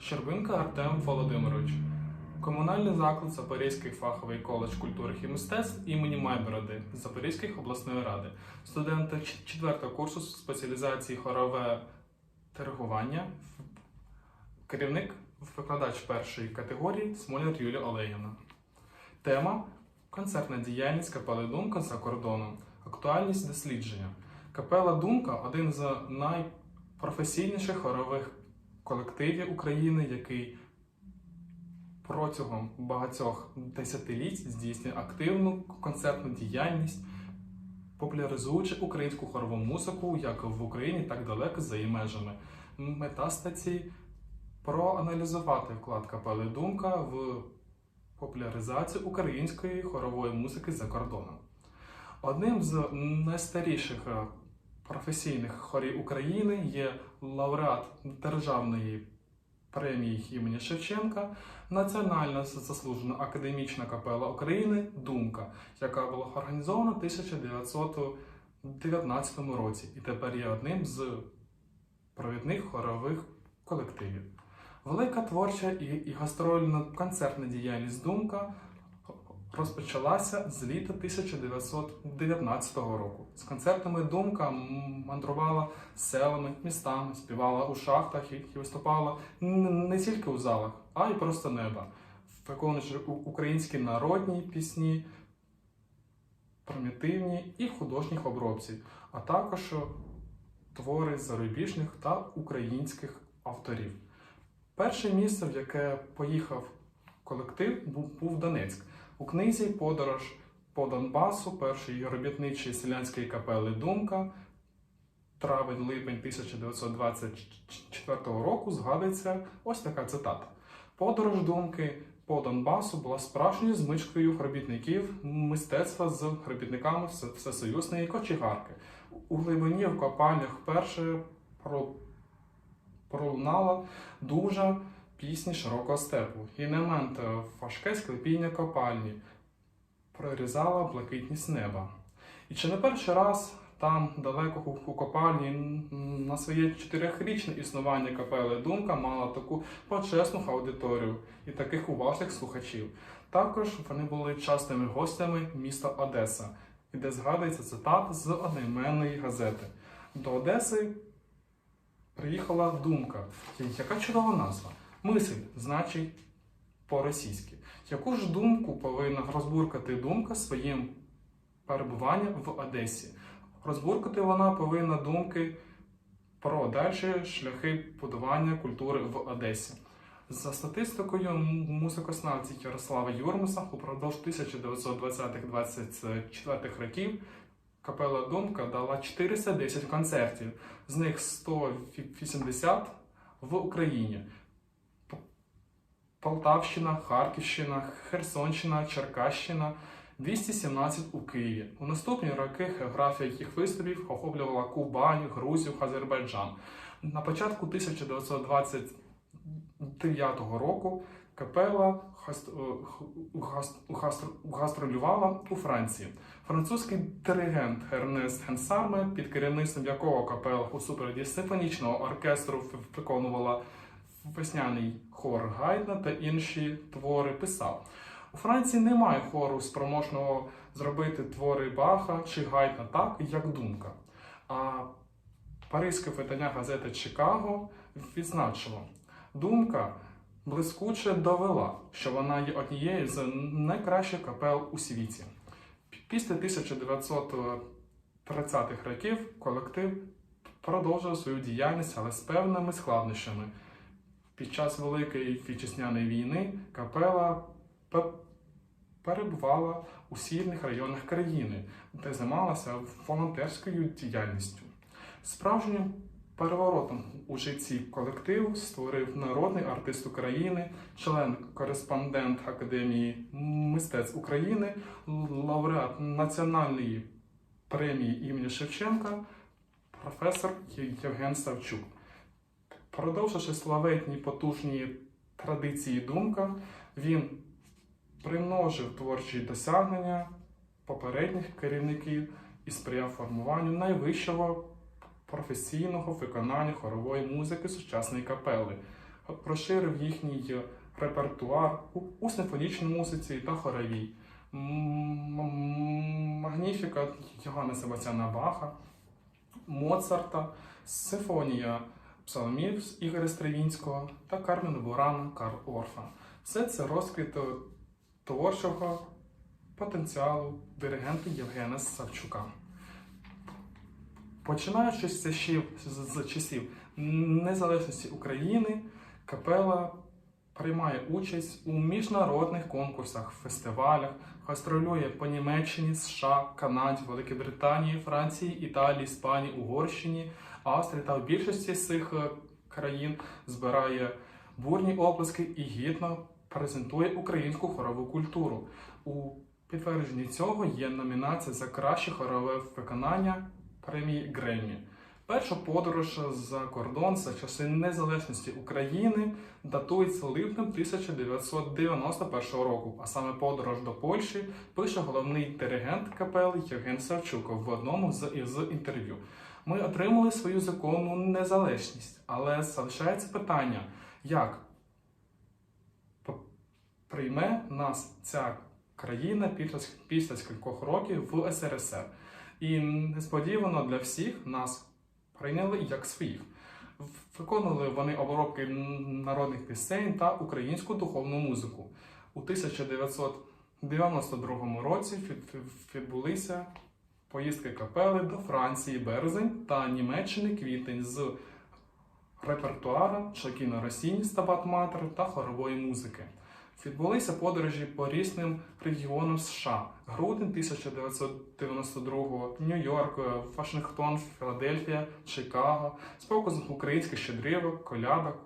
Щербинка Артем Володимирович. Комунальний заклад Запорізький фаховий коледж культури і мистецтв імені Майбороди Запорізької обласної ради. Студенти 4 курсу спеціалізації хорове диригування. Керівник викладач першої категорії Смоляр Юлія Олегівна. Тема концертна діяльність капели Думка за кордоном. Актуальність дослідження. Капела Думка один з найпрофесійніших хорових колективів України, який протягом багатьох десятиліть здійснює активну концертну діяльність, популяризуючи українську хорову музику як в Україні, так далеко за її межами. Мета статті проаналізувати вклад капели Думка в популяризацію української хорової музики за кордоном. Одним з найстаріших професійних хорів України є лауреат Державної премії імені Шевченка, Національна заслужена академічна капела України Думка, яка була організована в 1919 році і тепер є одним з провідних хорових колективів. Велика творча і, і гастрольна концертна діяльність Думка розпочалася з літа 1919 року. З концертами Думка мандрувала селами, містами, співала у шахтах і, виступала не тільки у залах, а й просто неба, виконуючи українські народні пісні, примітивні і в художніх обробці, а також твори зарубіжних та українських авторів. Перше місце, в яке поїхав колектив, був Донецьк. У книзі Подорож по Донбасу першої робітничої селянської капели Думка травень-липень 1924 року згадується ось така цитата. Подорож думки по Донбасу була справжньою змичкою робітників мистецтва з робітниками всесоюзної кочегарки. У глибині в копальнях вперше пролунала дуже пісні широкого степу. І не момент е, важке склепіння копальні прорізала блакитність неба. І чи не перший раз там, далеко у, копальні, на своє чотирьохрічне існування капели Думка мала таку почесну аудиторію і таких уважних слухачів. Також вони були частими гостями міста Одеса, і де згадується цитат з одноіменної газети. До Одеси приїхала думка. Яка чудова назва? Мисль, значить по-російськи. Яку ж думку повинна розбуркати думка своїм перебуванням в Одесі? Розбуркати вона повинна думки про дальші шляхи будування культури в Одесі. За статистикою м- музикознавця Ярослава Юрмуса, упродовж 1920-24 років капела Думка дала 410 концертів, з них 180 в Україні. Полтавщина, Харківщина, Херсонщина, Черкащина, 217 у Києві. У наступні роки географія їх виступів охоплювала Кубань, Грузію, Азербайджан. На початку 1929 року капела е, гаст- гаст- гастролювала у Франції. Французький диригент Ернест Генсарме, під керівництвом якого капела у супроводі симфонічного оркестру виконувала весняний хор Гайдна та інші твори писав. У Франції немає хору спроможного зробити твори Баха чи Гайдна так, як думка. А паризьке видання газети Чикаго відзначило, думка блискуче довела, що вона є однією з найкращих капел у світі. Після 1930-х років колектив продовжив свою діяльність, але з певними складнощами. Під час Великої вітчизняної війни капела перебувала у східних районах країни, де займалася волонтерською діяльністю. Справжнім переворотом у житті колективу створив народний артист України, член-кореспондент Академії мистецтв України, лауреат Національної премії імені Шевченка, професор Євген Савчук. Продовживши славетні потужні традиції думка, він примножив творчі досягнення попередніх керівників і сприяв формуванню найвищого професійного виконання хорової музики сучасної капели. розширив їхній репертуар у, симфонічній музиці та хоровій. Магніфіка Йоганна Себастьяна Баха, Моцарта, Симфонія псалмів з Ігоря Стравінського та Кармен Бурана Карл Орфа. Все це розквіт творчого потенціалу диригента Євгена Савчука. Починаючи з часів, з часів незалежності України, капела приймає участь у міжнародних конкурсах, фестивалях, гастролює по Німеччині, США, Канаді, Великій Британії, Франції, Італії, Іспанії, Угорщині, Австрії та в більшості цих е, країн збирає бурні оплески і гідно презентує українську хорову культуру. У підтвердженні цього є номінація за краще хорове виконання премії Греммі. Перша подорож за кордон за часи незалежності України датується липнем 1991 року, а саме подорож до Польщі пише головний диригент капели Євген Савчук в одному з інтерв'ю. Ми отримали свою законну незалежність, але залишається питання, як прийме нас ця країна після, скількох років в СРСР. І несподівано для всіх нас прийняли як своїх. Виконували вони обробки народних пісень та українську духовну музику. У 1992 році відбулися поїздки капели до Франції березень та Німеччини квітень з репертуара Шакіна Росіні, Стабат Матер та хорової музики. Відбулися подорожі по різним регіонам США: грудень 1992, Нью-Йорк, Вашингтон, Філадельфія, Чикаго, з показом українських щедрівок, колядок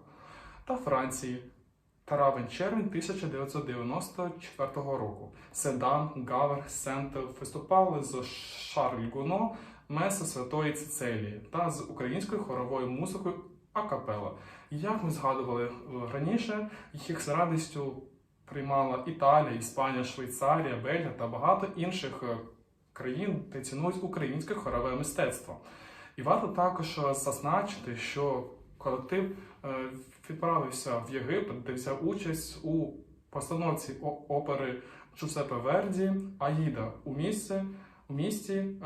та Франції. Травень-червень 1994 року. Седан, Гавер, Сент виступали з Шарль Гуно, Меса Святої Цицелії та з українською хоровою музикою акапела. Як ми згадували е, раніше, їх з радістю приймала Італія, Іспанія, Швейцарія, Бельгія та багато інших е, країн, де цінують українське хорове мистецтво. І варто також е, зазначити, що колектив відправився в Єгипет, де взяв участь у постановці опери Джусепе Верді Аїда у місті, у місті е,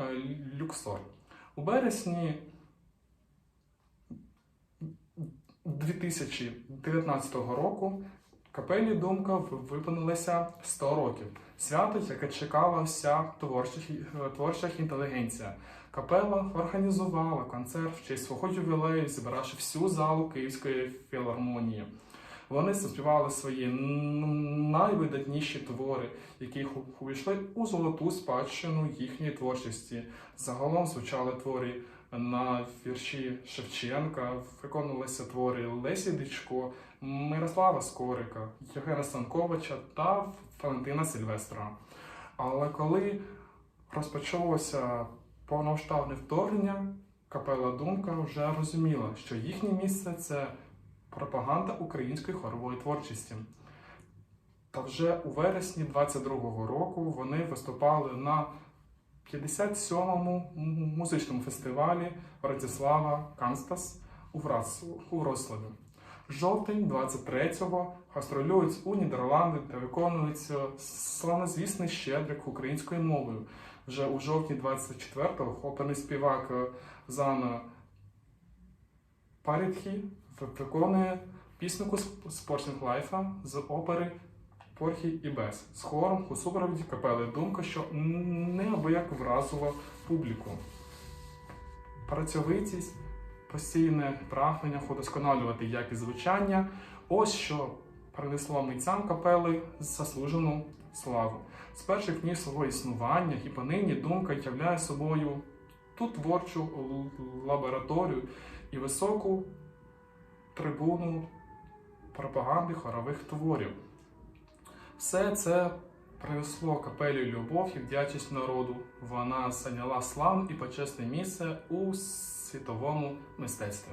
Люксор. У березні 2019 року капелі Думка в- виповнилося 100 років. Свято, яке чекала вся творча, хі- творча інтелігенція. Капела організувала концерт в честь свого ювілею, зібравши всю залу Київської філармонії. Вони заспівали свої найвидатніші твори, які увійшли у золоту спадщину їхньої творчості. Загалом звучали твори на вірші Шевченка, виконувалися твори Лесі Дичко, Мирослава Скорика, Євгена Станковича та Валентина Сильвестра. Але коли розпочалося повномасштабне вторгнення, капела Думка вже розуміла, що їхнє місце це пропаганда української хорової творчості. Та вже у вересні 22-го року вони виступали на 57-му музичному фестивалі Радіслава Канстас у Вроцлаві. Жовтень 23-го гастролюють у Нідерланди та виконується славнозвісний щедрик українською мовою. Вже у жовтні 24-го оперний співак е, Зана Парітхі виконує пісеньку з Лайфа з опери Порхі і Бес з хором у супроводі капели Думка, що неабияк вразила публіку. Працьовитість, постійне прагнення удосконалювати якість звучання. Ось що принесло митцям капели заслужену славу. З перших днів свого існування і понині думка являє собою ту творчу лабораторію і високу трибуну пропаганди хорових творів. Все це принесло капелі любов і вдячність народу. Вона зайняла славне і почесне місце у світовому мистецтві.